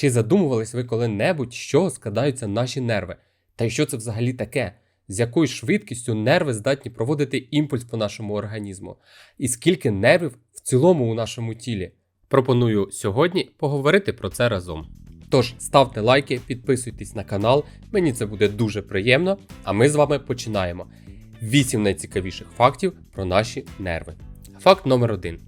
Чи задумувались ви коли-небудь, чого складаються наші нерви? Та й що це взагалі таке? З якою швидкістю нерви здатні проводити імпульс по нашому організму? І скільки нервів в цілому у нашому тілі? Пропоную сьогодні поговорити про це разом. Тож ставте лайки, підписуйтесь на канал, мені це буде дуже приємно, а ми з вами починаємо. 8 найцікавіших фактів про наші нерви. Факт номер 1.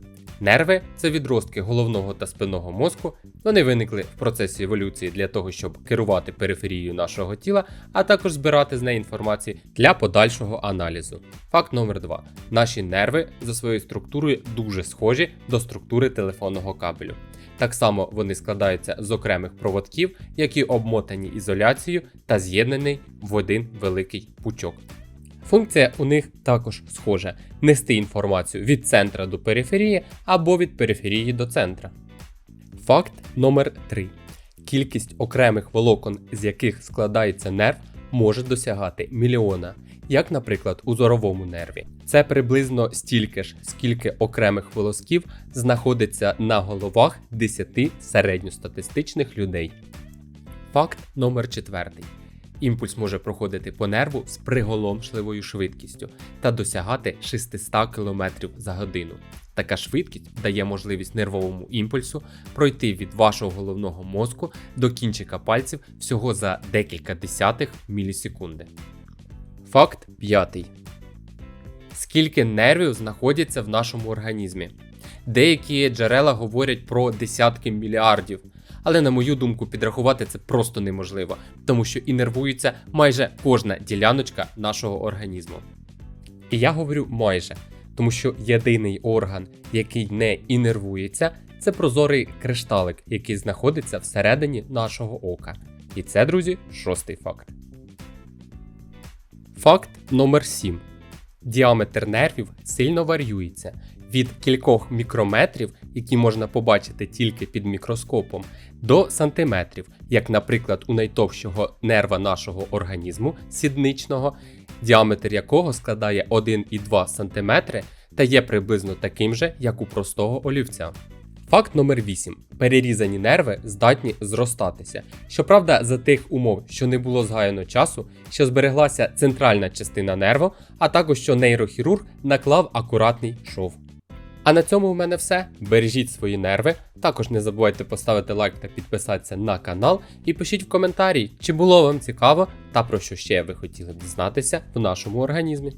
Нерви це відростки головного та спинного мозку. Вони виникли в процесі еволюції для того, щоб керувати периферією нашого тіла, а також збирати з неї інформацію для подальшого аналізу. Факт номер 2. Наші нерви за своєю структурою дуже схожі до структури телефонного кабелю. Так само вони складаються з окремих проводків, які обмотані ізоляцією та з'єднані в один великий пучок. Функція у них також схожа: нести інформацію від центра до периферії або від периферії до центра. Факт номер 3. Кількість окремих волокон, з яких складається нерв, може досягати мільйона, як, наприклад, у зоровому нерві. Це приблизно стільки ж, скільки окремих волосків знаходиться на головах 10 середньостатистичних людей. Факт номер 4. Імпульс може проходити по нерву з приголомшливою швидкістю та досягати 600 км за годину. Така швидкість дає можливість нервовому імпульсу пройти від вашого головного мозку до кінчика пальців всього за декілька десятих мілісекунди. Факт п'ятий. Скільки нервів знаходяться в нашому організмі? Деякі джерела говорять про десятки мільярдів, але на мою думку, підрахувати це просто неможливо, тому що інервується майже кожна діляночка нашого організму. І я говорю майже, тому що єдиний орган, який не інервується, це прозорий кришталик, який знаходиться всередині нашого ока. І це, друзі, шостий факт. Факт номер 7. Діаметр нервів сильно варіюється від кількох мікрометрів, які можна побачити тільки під мікроскопом, до сантиметрів, як, наприклад, у найтовщого нерва нашого організму сідничного, діаметр якого складає 1,2 см та є приблизно таким же, як у простого олівця. Факт номер 8. Перерізані нерви здатні зростатися. Щоправда, за тих умов, що не було згаяно часу, що збереглася центральна частина нерву, а також що нейрохірург наклав акуратний шов. А на цьому в мене все. Бережіть свої нерви. Також не забувайте поставити лайк та підписатися на канал. І пишіть в коментарі, чи було вам цікаво та про що ще ви хотіли дізнатися в нашому організмі.